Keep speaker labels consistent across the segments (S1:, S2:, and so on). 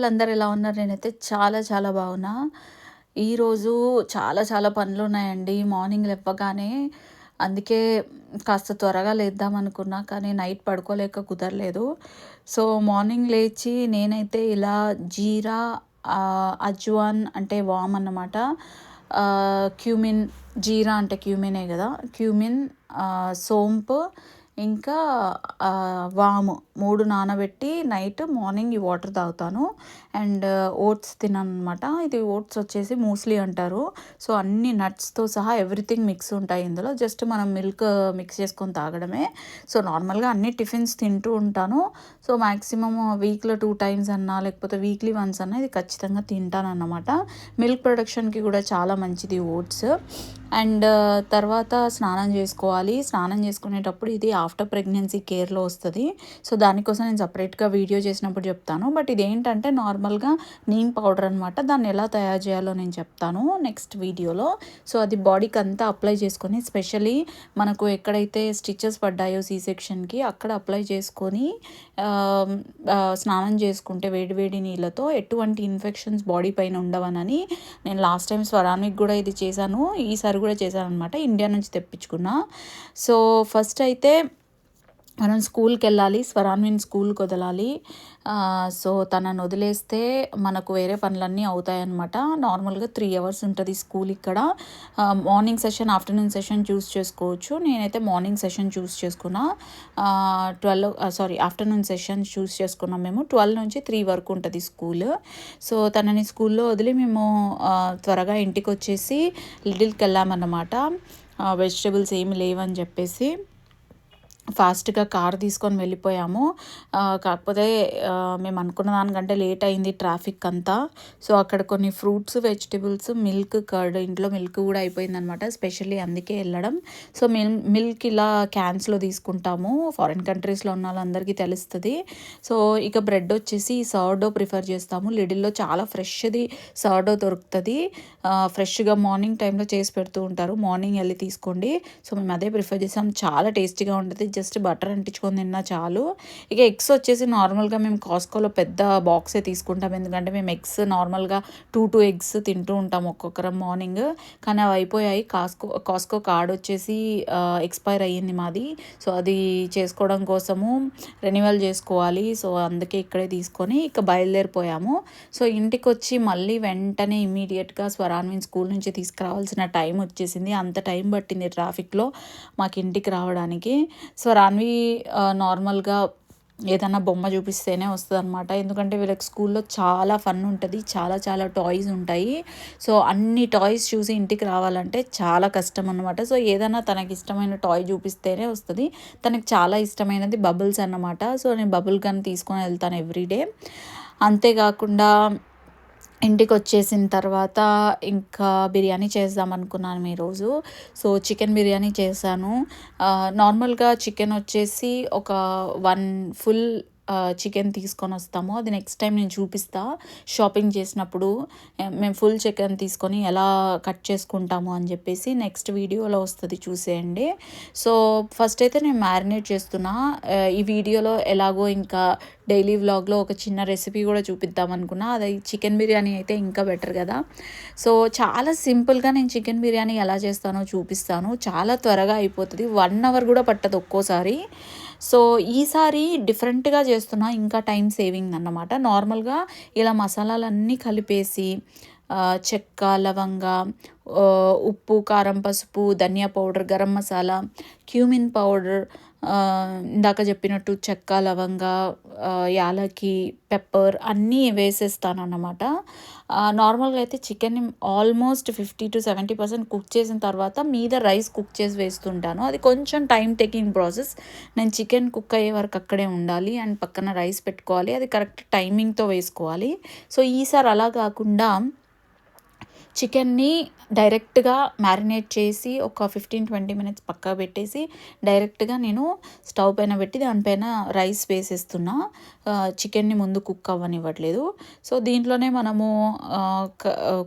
S1: వాళ్ళందరూ ఎలా ఉన్నారు? నేనైతే చాలా చాలా బాగున్నా. ఈరోజు చాలా చాలా పనులు ఉన్నాయండి. మార్నింగ్ లేవగానే అందుకే కాస్త త్వరగా లేద్దాం అనుకున్నా కానీ నైట్ పడుకోలేక కుదరలేదు. సో మార్నింగ్ లేచి నేనైతే ఇలా జీరా అజ్వాన్ అంటే వామ్ అన్నమాట. క్యూమిన్ జీరా అంటే క్యూమినే కదా? క్యూమిన్ సోంపు ఇంకా వాము. మూడు నానబెట్టి నైట్ మార్నింగ్ ఈ వాటర్ తాగుతాను. అండ్ uh, ఓట్స్ తినను అనమాట ఇది ఓట్స్ వచ్చేసి మూస్లీ అంటారు. సో అన్ని నట్స్తో సహా ఎవ్రీథింగ్ మిక్స్ ఉంటాయి ఇందులో. జస్ట్ మనం మిల్క్ మిక్స్ చేసుకొని తాగడమే. సో నార్మల్గా అన్ని టిఫిన్స్ తింటూ ఉంటాను. సో మ్యాక్సిమమ్ వీక్లో టూ టైమ్స్ అన్నా లేకపోతే వీక్లీ వన్స్ అన్నా ఇది ఖచ్చితంగా తింటానన్నమాట. మిల్క్ ప్రొడక్షన్కి కూడా చాలా మంచిది ఓట్స్. అండ్ uh, తర్వాత స్నానం చేసుకోవాలి. స్నానం చేసుకునేటప్పుడు ఇది ఆఫ్టర్ ప్రెగ్నెన్సీ కేర్లో వస్తుంది. సో దానికోసం నేను సపరేట్గా వీడియో చేసినప్పుడు చెప్తాను. బట్ ఇదేంటంటే నార్మల్గా నీమ్ పౌడర్ అనమాట దాన్ని ఎలా తయారు చేయాలో నేను చెప్తాను నెక్స్ట్ వీడియోలో. సో అది బాడీకి అంతా అప్లై చేసుకొని స్పెషలీ మనకు ఎక్కడైతే స్టిచ్చెస్ పడ్డాయో సీ సెక్షన్కి అక్కడ అప్లై చేసుకొని స్నానం చేసుకుంటే వేడి వేడి నీళ్ళతో ఎటువంటి ఇన్ఫెక్షన్స్ బాడీ పైన ఉండవనని నేను లాస్ట్ టైం స్వరానికి కూడా ఇది చేశాను. ఈసారి కూడా చేశాను అనమాట ఇండియా నుంచి తెప్పించుకున్నా. సో ఫస్ట్ అయితే మనం స్కూల్కి వెళ్ళాలి స్వరాన్విన్ స్కూల్కి వదలాలి సో తనని వదిలేస్తే మనకు వేరే పనులన్నీ అవుతాయన్నమాట. నార్మల్గా త్రీ అవర్స్ ఉంటుంది స్కూల్ ఇక్కడ. Morning session afternoon session choose చేసుకోవచ్చు. నేనైతే మార్నింగ్ సెషన్ చూస్ చేసుకున్నా. Twelve sorry afternoon session choose చేసుకున్నాం మేము. ట్వెల్వ్ నుంచి త్రీ వరకు ఉంటుంది స్కూల్. సో తనని స్కూల్లో వదిలి మేము త్వరగా ఇంటికి వచ్చేసి లిటిల్కి వెళ్ళామన్నమాట వెజిటేబుల్స్ ఏమి లేవని చెప్పేసి. ఫాస్ట్గా కార్ తీసుకొని వెళ్ళిపోయాము. కాకపోతే మేము అనుకున్న దానికంటే లేట్ అయింది ట్రాఫిక్ అంతా. సో అక్కడ కొన్ని ఫ్రూట్స్ వెజిటబుల్స్ మిల్క్ కర్డ్ ఇంట్లో మిల్క్ కూడా అయిపోయిందనమాట స్పెషల్లీ అందుకే వెళ్ళడం. సో మిల్ మిల్క్ ఇలా క్యాన్స్లో తీసుకుంటాము. ఫారిన్ కంట్రీస్లో ఉన్న వాళ్ళందరికీ తెలుస్తుంది. సో ఇక బ్రెడ్ వచ్చేసి సర్డో ప్రిఫర్ చేస్తాము. లిడిల్లో చాలా ఫ్రెష్ది సర్డో దొరుకుతుంది. ఫ్రెష్గా మార్నింగ్ టైంలో చేసి పెడుతూ ఉంటారు. మార్నింగ్ వెళ్ళి తీసుకోండి. సో మేము అదే ప్రిఫర్ చేసాం. చాలా టేస్టీగా ఉంటుంది. జస్ట్ బటర్ అంటించుకొని తిన్నా చాలు. ఇక ఎగ్స్ వచ్చేసి నార్మల్గా మేము కాస్కోలో పెద్ద బాక్సే తీసుకుంటాం. ఎందుకంటే మేము ఎగ్స్ నార్మల్గా టూ టూ ఎగ్స్ తింటూ ఉంటాం ఒక్కొక్కరం మార్నింగ్. కానీ అవి అయిపోయాయి. కాస్కో కాస్కో కార్డ్ వచ్చేసి ఎక్స్పైర్ అయ్యింది మాది. సో అది చేసుకోవడం కోసము రెన్యువల్ చేసుకోవాలి. సో అందుకే ఇక్కడే తీసుకొని ఇక బయలుదేరిపోయాము. సో ఇంటికి వచ్చి మళ్ళీ వెంటనే ఇమీడియట్గా స్వరాన్విన్ స్కూల్ నుంచి తీసుకురావాల్సిన టైం వచ్చేసింది. అంత టైం పట్టింది ట్రాఫిక్లో మాకు ఇంటికి రావడానికి. సో రాన్వి నార్మల్గా ఏదన్నా బొమ్మ చూపిస్తేనే వస్తుంది అనమాట ఎందుకంటే వీళ్ళకి స్కూల్లో చాలా ఫన్ ఉంటుంది చాలా చాలా టాయ్స్ ఉంటాయి. సో అన్ని టాయ్స్ చూసి ఇంటికి రావాలంటే చాలా కష్టం అనమాట సో ఏదైనా తనకి ఇష్టమైన టాయ్ చూపిస్తేనే వస్తుంది. తనకి చాలా ఇష్టమైనది బబుల్స్ అన్నమాట. సో నేను బబుల్ గన్ తీసుకొని వెళ్తాను ఎవ్రీడే. అంతేకాకుండా ఇంటికి వచ్చేసిన తర్వాత ఇంకా బిర్యానీ చేద్దాం అనుకున్నాను ఈరోజు సో చికెన్ బిర్యానీ చేశాను. నార్మల్గా చికెన్ వచ్చేసి ఒక వన్ ఫుల్ చికెన్ తీసుకొని వస్తాము. అది నెక్స్ట్ టైం నేను చూపిస్తా. షాపింగ్ చేసినప్పుడు మేము ఫుల్ చికెన్ తీసుకొని ఎలా కట్ చేసుకుంటాము అని చెప్పేసి నెక్స్ట్ వీడియోలో వస్తుంది చూసేయండి. సో ఫస్ట్ అయితే నేను మ్యారినేట్ చేస్తున్నా. ఈ వీడియోలో ఎలాగో ఇంకా డైలీ వ్లాగ్లో ఒక చిన్న రెసిపీ కూడా చూపిద్దాం అనుకున్నా. అది చికెన్ బిర్యానీ అయితే ఇంకా బెటర్ కదా. సో చాలా సింపుల్గా నేను చికెన్ బిర్యానీ ఎలా చేస్తానో చూపిస్తాను. చాలా త్వరగా అయిపోతుంది. వన్ అవర్ కూడా పట్టదు ఒక్కోసారి. సో ఈసారి డిఫరెంట్గా చేస్తున్నా ఇంకా టైం సేవింగ్ అన్నమాట. నార్మల్గా ఇలా మసాలాలన్నీ కలిపేసి చెక్క లవంగ ఉప్పు కారం పసుపు ధనియా powder garam masala cumin powder ఇందాక చెప్పినట్టు చెక్క లవంగ యాలకి పెప్పర్ అన్నీ వేసేస్తాను అన్నమాట నార్మల్గా అయితే chicken almost fifty to seventy percent cook చేసిన తర్వాత మీద రైస్ కుక్ చేసి వేస్తుంటాను. అది కొంచెం టైం టేకింగ్ ప్రాసెస్. నేను చికెన్ కుక్ అయ్యే వరకు అక్కడే ఉండాలి అండ్ పక్కన రైస్ పెట్టుకోవాలి. అది కరెక్ట్ టైమింగ్తో వేసుకోవాలి. సో ఈసారి అలా కాకుండా చికెన్ని డైరెక్ట్గా మ్యారినేట్ చేసి ఒక ఫిఫ్టీన్ ట్వంటీ మినిట్స్ పక్కా పెట్టేసి డైరెక్ట్గా నేను స్టవ్ పైన పెట్టి దానిపైన రైస్ వేసేస్తున్నా. చికెన్ని ముందు కుక్ అవ్వనివ్వట్లేదు. సో దీంట్లోనే మనము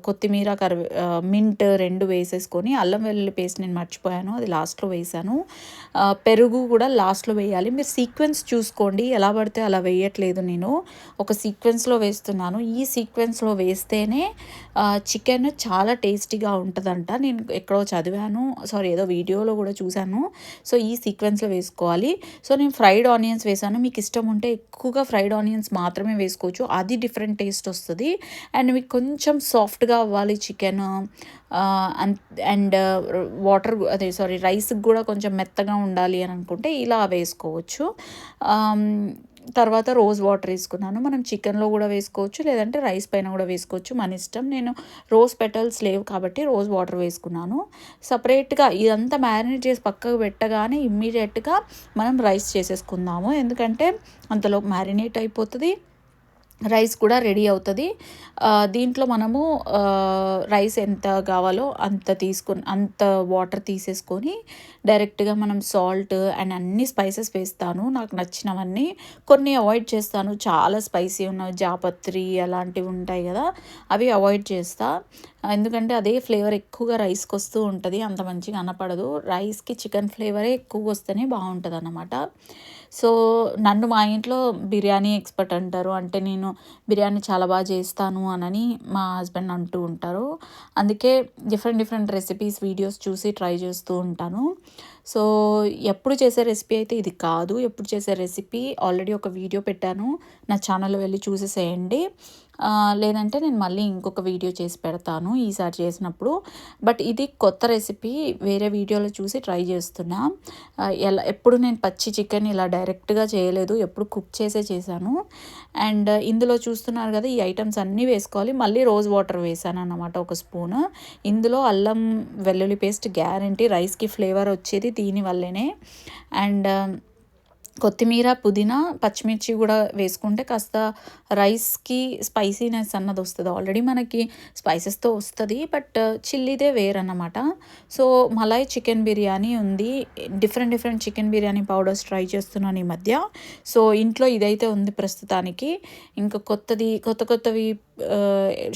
S1: కొత్తిమీర కరివే మింట్ రెండు వేసేసుకొని అల్లం వెల్లుల్లి పేస్ట్ నేను మర్చిపోయాను అది లాస్ట్లో వేసాను పెరుగు కూడా లాస్ట్లో వేయాలి. మీరు సీక్వెన్స్ చూసుకోండి ఎలా పడితే అలా వేయట్లేదు నేను. ఒక సీక్వెన్స్లో వేస్తున్నాను. ఈ సీక్వెన్స్లో వేస్తేనే చికెన్ చాలా టేస్టీగా ఉంటుందంట. నేను ఎక్కడో చదివాను. సారీ ఏదో వీడియోలో కూడా చూశాను. సో ఈ సీక్వెన్స్లో వేసుకోవాలి. సో నేను ఫ్రైడ్ ఆనియన్స్ వేసాను. మీకు ఇష్టం ఉంటే ఎక్కువగా ఫ్రైడ్ ఆనియన్స్ మాత్రమే వేసుకోవచ్చు. అది డిఫరెంట్ టేస్ట్ వస్తుంది. అండ్ మీకు కొంచెం సాఫ్ట్గా అవ్వాలి చికెన్. అండ్ వాటర్ అదే సారీ రైస్కి కూడా కొంచెం మెత్తగా ఉండాలి అని అనుకుంటే ఇలా వేసుకోవచ్చు. తర్వాత రోజ్ వాటర్ వేసుకున్నాను. మనం చికెన్లో కూడా వేసుకోవచ్చు లేదంటే రైస్ పైన కూడా వేసుకోవచ్చు. మన ఇష్టం. నేను రోజ్ పెటల్స్ లేవు కాబట్టి రోజ్ వాటర్ వేసుకున్నాను. సపరేట్గా ఇదంతా మ్యారినేట్ చేసి పక్కకు పెట్టగానే ఇమ్మీడియట్గా మనం రైస్ చేసేసుకుందాము. ఎందుకంటే అంతలో మ్యారినేట్ అయిపోతుంది. రైస్ కూడా రెడీ అవుతుంది. దీంట్లో మనము రైస్ ఎంత కావాలో అంత తీసుకొని అంత వాటర్ తీసేసుకొని డైరెక్ట్గా మనం సాల్ట్ అండ్ అన్ని స్పైసెస్ వేస్తాను. నాకు నచ్చినవన్నీ కొన్ని అవాయిడ్ చేస్తాను. చాలా స్పైసీ ఉన్న జాపత్రి అలాంటివి ఉంటాయి కదా అవి అవాయిడ్ చేస్తా. ఎందుకంటే అదే ఫ్లేవర్ ఎక్కువగా రైస్కి వస్తూ ఉంటుంది. అంత మంచిగా కనపడదు. రైస్కి చికెన్ ఫ్లేవరే ఎక్కువగా వస్తేనే బాగుంటుంది అన్నమాట సో నన్ను మా ఇంట్లో బిర్యానీ ఎక్స్పర్ట్ అంటారు. అంటే నేను బిర్యానీ చాలా బాగా చేస్తాను అనని మా హస్బెండ్ అంటూ ఉంటారు. అందుకే డిఫరెంట్ డిఫరెంట్ రెసిపీస్ వీడియోస్ చూసి ట్రై చేస్తూ ఉంటాను. సో ఎప్పుడు చేసే రెసిపీ అయితే ఇది కాదు. ఎప్పుడు చేసే రెసిపీ ఆల్రెడీ ఒక వీడియో పెట్టాను. నా ఛానల్లో వెళ్ళి చూసేసేయండి. లేదంటే నేను మళ్ళీ ఇంకొక వీడియో చేసి పెడతాను ఈసారి చేసినప్పుడు. బట్ ఇది కొత్త రెసిపీ. వేరే వీడియోలో చూసి ట్రై చేస్తున్నా. ఎలా ఎప్పుడు నేను పచ్చి చికెన్ ఇలా డైరెక్ట్గా చేయలేదు. ఎప్పుడు కుక్ చేసే చేశాను. అండ్ ఇందులో చూస్తున్నారు కదా ఈ ఐటమ్స్ అన్నీ వేసుకోవాలి. మళ్ళీ రోజ్ వాటర్ వేసాను అన్నమాట ఒక స్పూన్. ఇందులో అల్లం వెల్లుల్లి పేస్ట్ గ్యారంటీ రైస్కి ఫ్లేవర్ వచ్చేది దీనివల్లనే అండ్ కొత్తిమీర పుదీనా పచ్చిమిర్చి కూడా వేసుకుంటే కాస్త రైస్కి స్పైసీనెస్ అన్నది వస్తుంది. ఆల్రెడీ మనకి స్పైసెస్తో వస్తుంది బట్ చిల్లీదే వేరన్నమాట. సో మలాయ్ చికెన్ బిర్యానీ ఉంది. Different different chicken biryani powders try చేస్తున్నాను ఈ మధ్య. సో ఇంట్లో ఇదైతే ఉంది ప్రస్తుతానికి. ఇంకా కొత్తది కొత్త కొత్తవి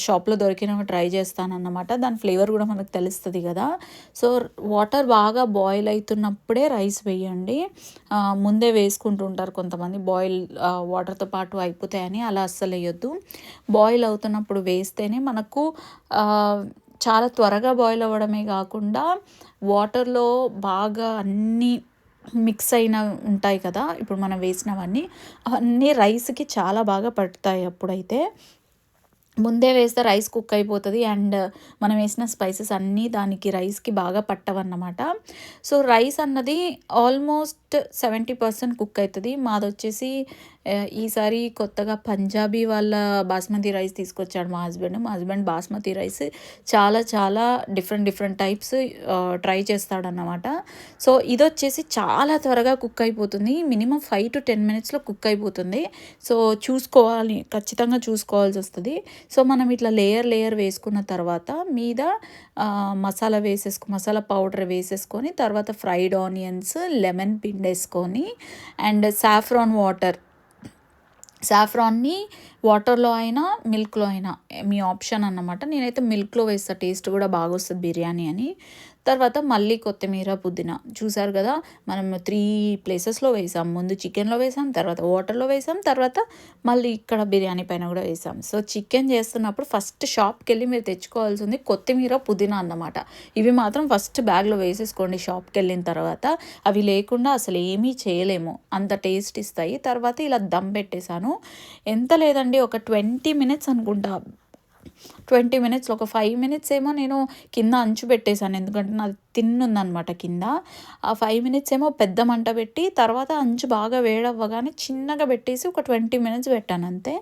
S1: షాప్లో దొరికినవి ట్రై చేస్తానన్నమాట. దాని ఫ్లేవర్ కూడా మనకు తెలుస్తుంది కదా. సో వాటర్ బాగా బాయిల్ అవుతున్నప్పుడే రైస్ వేయండి. ముందే వేసుకుంటుంటారు కొంతమంది. బాయిల్ వాటర్తో పాటు అయిపోతాయని అలా అస్సలు వేయొద్దు. బాయిల్ అవుతున్నప్పుడు వేస్తేనే మనకు చాలా త్వరగా బాయిల్ అవ్వడమే కాకుండా వాటర్లో బాగా అన్నీ మిక్స్ అయిన ఉంటాయి కదా. ఇప్పుడు మనం వేసినవన్నీ అవన్నీ రైస్కి చాలా బాగా పడతాయి అప్పుడైతే. ముందే వేస్తే రైస్ కుక్ అయిపోతుంది అండ్ మనం వేసిన స్పైసెస్ అన్నీ దానికి రైస్కి బాగా పట్టవన్నమాట. సో రైస్ అన్నది ఆల్మోస్ట్ సెవెంటీ పర్సెంట్ కుక్ అవుతుంది మాది వచ్చేసి ఈసారి కొత్తగా పంజాబీ వాళ్ళ బాస్మతి రైస్ తీసుకొచ్చాడు మా హస్బెండ్. మా హస్బెండ్ బాస్మతి రైస్ చాలా చాలా డిఫరెంట్ డిఫరెంట్ టైప్స్ ట్రై చేస్తాడన్నమాట. సో ఇది వచ్చేసి చాలా త్వరగా కుక్ అయిపోతుంది. మినిమం ఫైవ్ టు టెన్ మినిట్స్లో కుక్ అయిపోతుంది. సో చూసుకోవాలి ఖచ్చితంగా చూసుకోవాల్సి వస్తుంది. సో మనం ఇట్లా లేయర్ లేయర్ వేసుకున్న తర్వాత మీద మసాలా వేసేసుకు మసాలా పౌడర్ వేసేసుకొని తర్వాత ఫ్రైడ్ ఆనియన్స్ లెమన్ పిండేసుకొని అండ్ సాఫ్రాన్ వాటర్ సాఫ్రాన్ని వాటర్లో అయినా మిల్క్లో అయినా మీ ఆప్షన్ అన్నమాట. నేనైతే మిల్క్లో వేస్తా. టేస్ట్ కూడా బాగా వస్తుంది బిర్యానీ అని. తర్వాత మళ్ళీ కొత్తిమీర పుదీనా. చూసారు కదా మనం త్రీ ప్లేసెస్లో వేసాం. ముందు చికెన్లో వేసాం తర్వాత వాటర్లో వేసాం తర్వాత మళ్ళీ ఇక్కడ బిర్యానీ పైన కూడా వేసాం. సో చికెన్ చేస్తున్నప్పుడు ఫస్ట్ షాప్కి వెళ్ళి మీరు తెచ్చుకోవాల్సింది కొత్తిమీర పుదీనా అన్నమాట. ఇవి మాత్రం ఫస్ట్ బ్యాగ్లో వేసేసుకోండి షాప్కి వెళ్ళిన తర్వాత. అవి లేకుండా అసలు ఏమీ చేయలేము. అంత టేస్ట్ ఇస్తాయి. తర్వాత ఇలా దమ్ పెట్టేశాను. ఎంత లేదండి ఒక ట్వంటీ మినిట్స్ అనుకుంటా. ట్వంటీ మినిట్స్లో ఒక ఫైవ్ మినిట్స్ ఏమో నేను కింద అంచు పెట్టేశాను. ఎందుకంటే నాది తిన్నుందనమాట కింద. ఆ ఫైవ్ మినిట్స్ ఏమో పెద్ద మంట పెట్టి తర్వాత అంచు బాగా వేడవ్వగానే చిన్నగా పెట్టేసి ఒక ట్వంటీ మినిట్స్ పెట్టాను అంతే.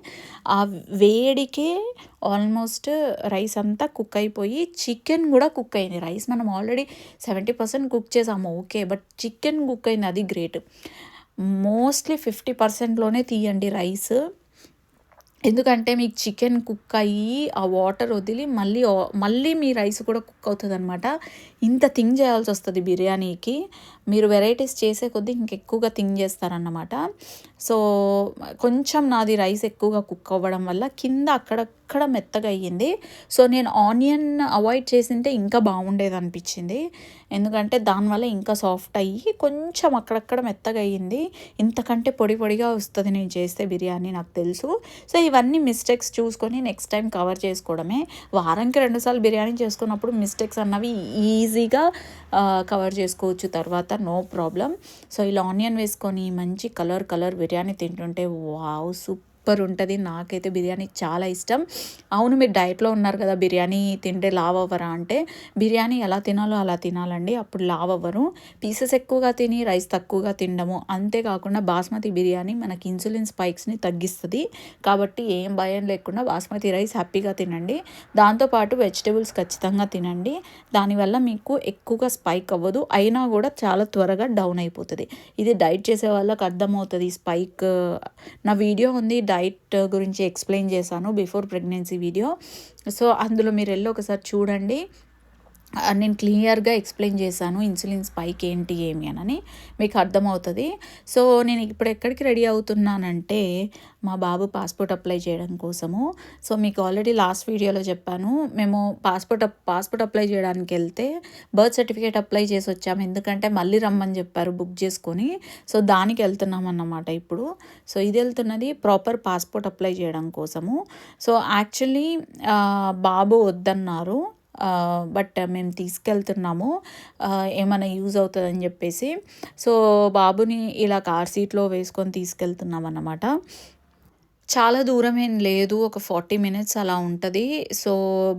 S1: ఆ వేడికే ఆల్మోస్ట్ రైస్ అంతా కుక్ అయిపోయి చికెన్ కూడా కుక్ అయింది. రైస్ మనం ఆల్రెడీ సెవెంటీ పర్సెంట్ కుక్ చేసాము ఓకే. బట్ చికెన్ కుక్ అయింది అది గ్రేట్. మోస్ట్లీ ఫిఫ్టీ పర్సెంట్లోనే తీయండి రైస్. ఎందుకంటే మీకు చికెన్ కుక్ అయ్యి ఆ వాటర్ వదిలి మళ్ళీ మళ్ళీ మీ రైస్ కూడా కుక్ అవుతుంది అనమాట ఇంత థింక్ చేయాల్సి వస్తుంది బిర్యానీకి. మీరు వెరైటీస్ చేసే కొద్దీ ఇంకెక్కువగా థింక్ చేస్తారన్నమాట. సో కొంచెం నాది రైస్ ఎక్కువగా కుక్ అవ్వడం వల్ల కింద అక్కడక్కడ మెత్తగా అయ్యింది. సో నేను ఆనియన్ అవాయిడ్ చేసింటే ఇంకా బాగుండేది అనిపించింది. ఎందుకంటే దానివల్ల ఇంకా సాఫ్ట్ అయ్యి కొంచెం అక్కడక్కడ మెత్తగా అయ్యింది. ఇంతకంటే పొడి పొడిగా వస్తుంది నేను చేస్తే బిర్యానీ నాకు తెలుసు. సో ఇవన్నీ మిస్టేక్స్ చూసుకొని నెక్స్ట్ టైం కవర్ చేసుకోవడమే. వారానికి రెండుసార్లు బిర్యానీ చేసుకున్నప్పుడు మిస్టేక్స్ అన్నవి ఈజీగా కవర్ చేసుకోవచ్చు. తర్వాత నో ప్రాబ్లం సో ఇలా ఆనియన్ వేసుకొని మంచి కలర్ కలర్ బిర్యానీ తింటుంటే వావ్ సూపర్ సూపర్ ఉంటుంది. నాకైతే బిర్యానీ చాలా ఇష్టం. అవును మీరు డైట్లో ఉన్నారు కదా బిర్యానీ తింటే లావ్ అవ్వరా అంటే బిర్యానీ ఎలా తినాలో అలా తినాలండి. అప్పుడు లావ్ అవ్వరు పీసెస్ ఎక్కువగా తిని రైస్ తక్కువగా తినడము. అంతేకాకుండా బాస్మతి బిర్యానీ మనకి ఇన్సులిన్ స్పైక్స్ని తగ్గిస్తుంది. కాబట్టి ఏం భయం లేకుండా బాస్మతి రైస్ హ్యాపీగా తినండి. దాంతోపాటు వెజిటేబుల్స్ ఖచ్చితంగా తినండి. దానివల్ల మీకు ఎక్కువగా స్పైక్ అవ్వదు. అయినా కూడా చాలా త్వరగా డౌన్ అయిపోతుంది. ఇది డైట్ చేసే వాళ్ళకి అర్థమవుతుంది. స్పైక్ నా వీడియో ఉంది డైట్ గురించి ఎక్స్ప్లెయిన్ చేశాను బిఫోర్ ప్రెగ్నెన్సీ వీడియో. సో అందులో మీరు వెళ్ళి ఒకసారి చూడండి. నేను క్లియర్గా ఎక్స్ప్లెయిన్ చేశాను ఇన్సులిన్ స్పైక్ ఏంటి ఏమి అని మీకు అర్థమవుతుంది. సో నేను ఇప్పుడు ఎక్కడికి రెడీ అవుతున్నానంటే మా బాబు పాస్పోర్ట్ అప్లై చేయడం కోసము. సో మీకు ఆల్రెడీ లాస్ట్ వీడియోలో చెప్పాను మేము పాస్పోర్ట్ అప్- పాస్పోర్ట్ అప్లై చేయడానికి వెళ్తే బర్త్ సర్టిఫికేట్ అప్లై చేసి వచ్చాము. ఎందుకంటే మళ్ళీ రమ్మని చెప్పారు బుక్ చేసుకొని. సో దానికి వెళ్తున్నాం అన్నమాట ఇప్పుడు. సో ఇది వెళ్తున్నది ప్రాపర్ పాస్పోర్ట్ అప్లై చేయడం కోసము. సో యాక్చువల్లీ బాబు వద్దన్నారు. బట్ మేము తీసుకెళ్తున్నాము. ఏమైనా యూజ్ అవుతుందని చెప్పేసి. సో బాబుని ఇలా కార్ సీట్లో వేసుకొని తీసుకెళ్తున్నాం అన్నమాట చాలా దూరం ఏం లేదు. ఒక ఫార్టీ మినిట్స్ అలా ఉంటుంది. సో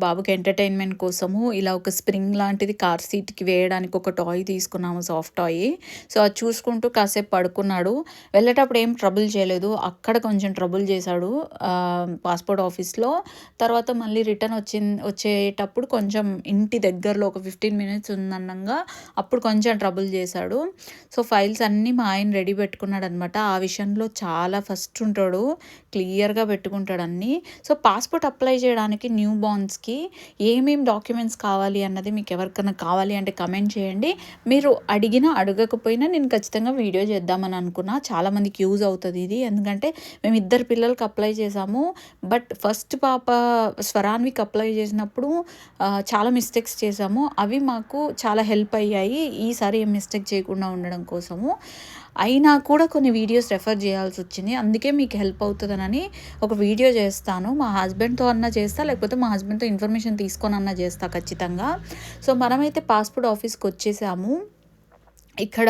S1: బాబుకి ఎంటర్టైన్మెంట్ కోసము ఇలా ఒక స్ప్రింగ్ లాంటిది కార్ సీట్కి వేయడానికి ఒక టాయ్ తీసుకున్నాము సాఫ్ట్ టాయ్. సో అది చూసుకుంటూ కాసేపు పడుకున్నాడు. వెళ్ళేటప్పుడు ఏం ట్రబుల్ చేయలేదు. అక్కడ కొంచెం ట్రబుల్ చేశాడు పాస్పోర్ట్ ఆఫీస్లో. తర్వాత మళ్ళీ రిటర్న్ వచ్చి వచ్చేటప్పుడు కొంచెం ఇంటి దగ్గరలో ఒక ఫిఫ్టీన్ మినిట్స్ ఉందన్నంగా అప్పుడు కొంచెం ట్రబుల్ చేశాడు. సో ఫైల్స్ అన్నీ మా ఆయన రెడీ పెట్టుకున్నాడు అనమాట ఆ విషయంలో చాలా ఫస్ట్ ఉంటాడు. క్లియర్గా పెట్టుకుంటాడు అన్నీ. సో పాస్పోర్ట్ అప్లై చేయడానికి న్యూ బార్న్స్కి ఏమేమి డాక్యుమెంట్స్ కావాలి అన్నది మీకు ఎవరికైనా కావాలి అంటే కమెంట్ చేయండి. మీరు అడిగినా అడగకపోయినా నేను ఖచ్చితంగా వీడియో చేద్దామని అనుకున్నా. చాలామందికి యూజ్ అవుతుంది ఇది. ఎందుకంటే మేము ఇద్దరు పిల్లలకి అప్లై చేసాము బట్ ఫస్ట్ పాప స్వరాన్వికి అప్లై చేసినప్పుడు చాలా మిస్టేక్స్ చేసాము అవి మాకు చాలా హెల్ప్ అయ్యాయి. ఈసారి ఏం మిస్టేక్ చేయకుండా ఉండడం కోసము. అయినా కూడా కొన్ని వీడియోస్ రెఫర్ చేయాల్సి వచ్చింది. అందుకే మీకు హెల్ప్ అవుతుందనని ఒక వీడియో చేస్తాను. మా హస్బెండ్తో అన్నా చేస్తా లేకపోతే మా హస్బెండ్తో ఇన్ఫర్మేషన్ తీసుకొని అన్నా చేస్తా ఖచ్చితంగా. సో మనమైతే పాస్పోర్ట్ ఆఫీస్కి వచ్చేసాము. ఇక్కడ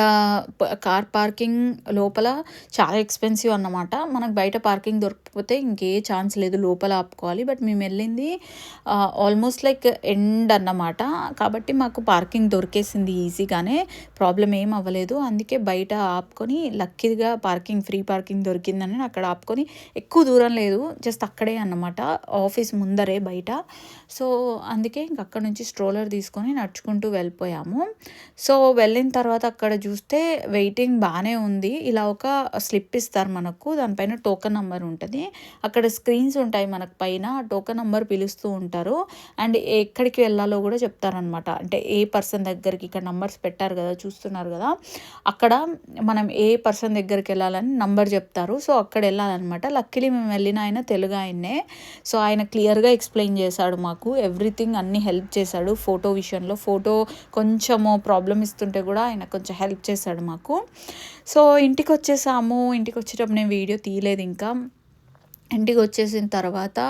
S1: కార్ పార్కింగ్ లోపల చాలా ఎక్స్పెన్సివ్ అన్నమాట. మనకు బయట పార్కింగ్ దొరకకపోతే ఇంకే ఛాన్స్ లేదు లోపల ఆపుకోవాలి. బట్ మేము వెళ్ళింది ఆల్మోస్ట్ లైక్ ఎండ్ అన్నమాట. కాబట్టి మాకు పార్కింగ్ దొరికేసింది ఈజీగానే. ప్రాబ్లం ఏం అవ్వలేదు. అందుకే బయట ఆపుకొని లక్కీగా పార్కింగ్ ఫ్రీ పార్కింగ్ దొరికిందని అక్కడ ఆపుకొని ఎక్కువ దూరం లేదు. జస్ట్ అక్కడే అన్నమాట. ఆఫీస్ ముందరే బయట. సో అందుకే ఇంక అక్కడ నుంచి స్ట్రోలర్ తీసుకొని నడుచుకుంటూ వెళ్ళిపోయాము. సో వెళ్ళిన తర్వాత అక్కడ చూస్తే వెయిటింగ్ బాగానే ఉంది. ఇలా ఒక స్లిప్ ఇస్తారు మనకు. దానిపైన టోకన్ నెంబర్ ఉంటుంది. అక్కడ స్క్రీన్స్ ఉంటాయి మనకు పైన. టోకన్ నెంబర్ పిలుస్తూ ఉంటారు. అండ్ ఎక్కడికి వెళ్ళాలో కూడా చెప్తారనమాట అంటే ఏ పర్సన్ దగ్గరికి ఇక్కడ నంబర్స్ పెట్టారు కదా చూస్తున్నారు కదా. అక్కడ మనం ఏ పర్సన్ దగ్గరికి వెళ్ళాలని నంబర్ చెప్తారు. సో అక్కడ వెళ్ళాలన్నమాట. లక్కీలీ మేము వెళ్ళిన ఆయన తెలుగు ఆయనే సో ఆయన క్లియర్గా ఎక్స్ప్లెయిన్ చేశాడు మాకు. ఎవ్రీథింగ్ అన్ని హెల్ప్ చేశాడు. ఫోటో విషయంలో ఫోటో కొంచెము ప్రాబ్లం ఇస్తుంటే కూడా ఆయన కొంచెం కొంచెం హెల్ప్ చేశాడు మాకు. సో ఇంటికి వచ్చేసాము ఇంటికి వచ్చేటప్పుడు నేను వీడియో తీయలేదు ఇంకా. ఇంటికి వచ్చేసిన తర్వాత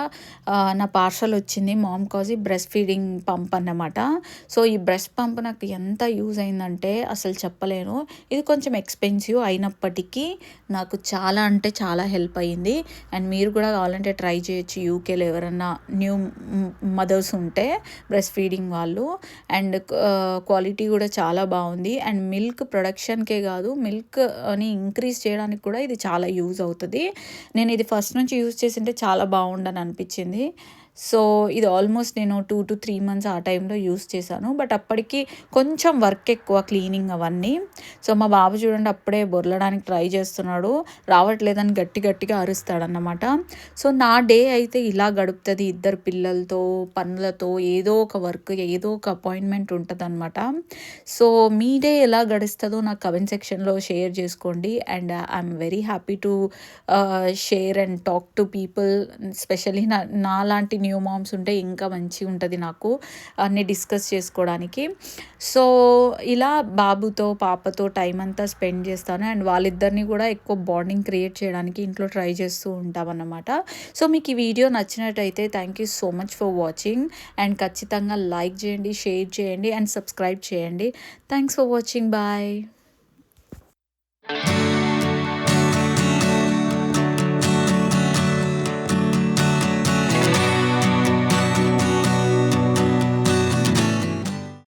S1: నా పార్సల్ వచ్చింది Momcozy breast feeding pump అన్నమాట. సో ఈ బ్రెస్ట్ పంప్ నాకు ఎంత యూజ్ అయిందంటే అసలు చెప్పలేను. ఇది కొంచెం ఎక్స్పెన్సివ్ అయినప్పటికీ నాకు చాలా అంటే చాలా హెల్ప్ అయ్యింది. అండ్ మీరు కూడా కావాలంటే ట్రై చేయొచ్చు యూకేలో ఎవరన్నా న్యూ మదర్స్ ఉంటే బ్రెస్ట్ ఫీడింగ్ వాళ్ళు. అండ్ క్వాలిటీ కూడా చాలా బాగుంది. అండ్ మిల్క్ ప్రొడక్షన్కే కాదు మిల్క్ అని ఇంక్రీజ్ చేయడానికి కూడా ఇది చాలా యూజ్ అవుతుంది. నేను ఇది ఫస్ట్ నుంచి యూజ్ చేసింటే చాలా బాగుండని అనిపించింది. సో ఇది ఆల్మోస్ట్ నేను టూ టు త్రీ మంత్స్ ఆ టైంలో యూస్ చేశాను. బట్ అప్పటికి కొంచెం వర్క్ ఎక్కువ క్లీనింగ్ అవన్నీ. సో మా బాబు చూడండి అప్పుడే బొర్లడానికి ట్రై చేస్తున్నాడు. రావట్లేదని గట్టి గట్టిగా అరుస్తాడన్నమాట. సో నా డే అయితే ఇలా గడుపుతుంది. ఇద్దరు పిల్లలతో పనులతో ఏదో ఒక వర్క్ ఏదో ఒక అపాయింట్మెంట్ ఉంటుందన్నమాట. సో మీ డే ఎలా గడుస్తుందో నాకు కమెంట్ సెక్షన్లో షేర్ చేసుకోండి. And I'm very happy to share and talk to people specially నా నాలాంటి న్యూ మామ్స్ ఉంటే ఇంకా మంచిగా ఉంటుంది నాకు అన్నీ డిస్కస్ చేసుకోవడానికి. సో ఇలా బాబుతో పాపతో టైం అంతా స్పెండ్ చేస్తాను. అండ్ వాళ్ళిద్దరిని కూడా ఎక్కువ బాండింగ్ క్రియేట్ చేయడానికి ఇంట్లో ట్రై చేస్తూ ఉంటాం అన్నమాట సో మీకు ఈ వీడియో నచ్చినట్టయితే thank you so much for watching and ఖచ్చితంగా లైక్ చేయండి షేర్ చేయండి అండ్ సబ్స్క్రైబ్ చేయండి. Thanks for watching bye